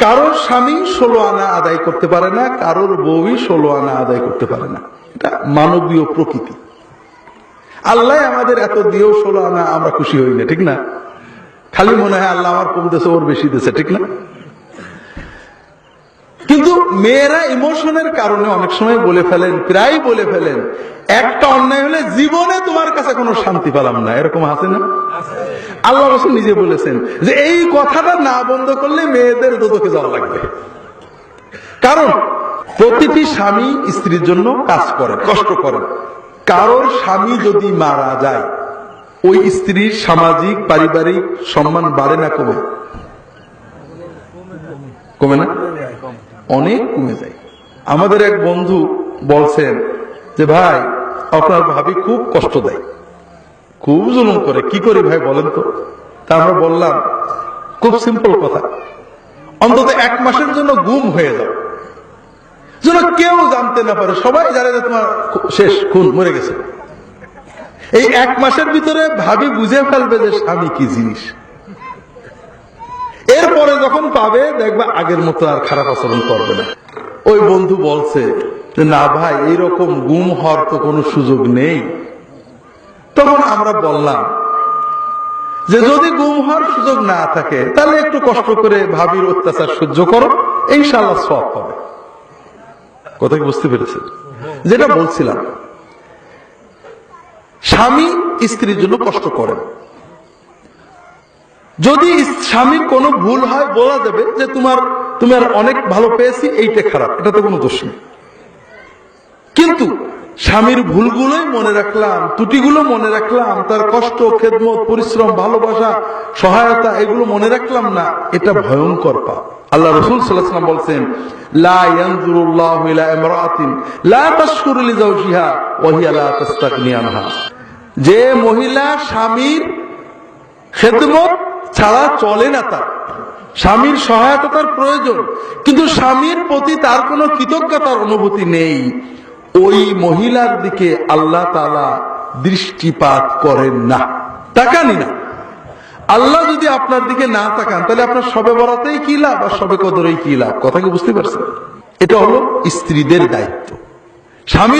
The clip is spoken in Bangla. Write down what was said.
কারোর স্বামী ষোলো আনা আদায় করতে পারে না, কারোর বউই ষোলো আনা আদায় করতে পারে না। এটা মানবীয় প্রকৃতি। আল্লাহ আমাদের এত দিয়েও ষোলো আনা আমরা খুশি হই না, ঠিক না? খালি মনে হয় আল্লাহ আমার কম দেশে ওর বেশি দেশে ঠিক না? মেয়েরা ইমোশনের কারণে অনেক সময় বলে ফেলেন, প্রায় বলে ফেলেন, একটা অন্যায় হলে জীবনে তোমার কাছে কোনো শান্তি পেলাম না। এরকম আছে না? আল্লাহ রসুল নিজে বলেছেন যে এই কথাটা না বন্ধ করলে মেয়েদের দোদকে যাওয়া লাগবে। কারণ প্রতিটি স্বামী স্ত্রীর জন্য কাজ করে, কষ্ট করে। কারোর স্বামী যদি মারা যায়, ওই স্ত্রীর সামাজিক, পারিবারিক সম্মান বাড়ে না, কমে? কমে না? অনেক কমে যায়। আমাদের এক বন্ধু বলছেন যে, ভাই, আপনার ভাবি খুব কষ্ট দেয়। খুব জুলুম করে। কি করি ভাই বলেন তো? তা আমরা বললাম, খুব সিম্পল কথা। অন্তত এক মাসের জন্য গুম হয়ে যাও। যেন কেউ জানতে না পারে। সবাই জানে যে তোমার শেষ খুন মরে গেছে। এই এক মাসের ভিতরে ভাবি বুঝে ফেলবে যে স্বামী কি জিনিস। যখন পাবে, দেখবা আগের মতো আর খারাপ আচরণ করবে না। ওই বন্ধু বলছে যে, না ভাই এইরকম গুম হওয়ার তো কোনো সুযোগ নেই। তখন আমরা বললাম যে, যদি গুম হওয়ার সুযোগ না থাকে, তাহলে একটু কষ্ট করে ভাবির অত্যাচার সহ্য করো ইনশাল্লাহ সব হবে কথা কি বুঝতে পেরেছেন? যেটা বলছিলাম, স্বামী স্ত্রীর জন্য কষ্ট করেন। যদি স্বামীর কোনো ভুল হয়, বলা যাবে যে তোমার, তুমি আর অনেক ভালো পেয়েছি, এইটা খারাপ, এটা তো কোনো দোষ নেই। কিন্তু স্বামীর ভুলগুলোই মনে রাখলাম, ত্রুটিগুলো মনে রাখলাম, তার কষ্ট, খেদমত, পরিশ্রম, ভালোবাসা, সহায়তা, এগুলো মনে রাখলাম না, এটা ভয়ঙ্কর পাপ। আল্লাহ রসুল সাল্লাহাম বলছেন যে মহিলা স্বামীর খেদমত ছাড়া চলে না তার। স্বামীর সহায়তা তার প্রয়োজন। কিন্তু স্বামীর প্রতি তার কোনো কৃতজ্ঞতার অনুভূতি নেই। ওই মহিলার দিকে আল্লাহ তালা দৃষ্টিপাত করেন না। তাকানি না। আল্লাহ যদি আপনার দিকে না তাকান, তাহলে আপনার সবে বরাতেই কি লাভ আর সবে কদরেই কি লাভ? কথা কি বুঝতে পারছেন? এটা হলো স্ত্রীদের দায়িত্ব। স্বামী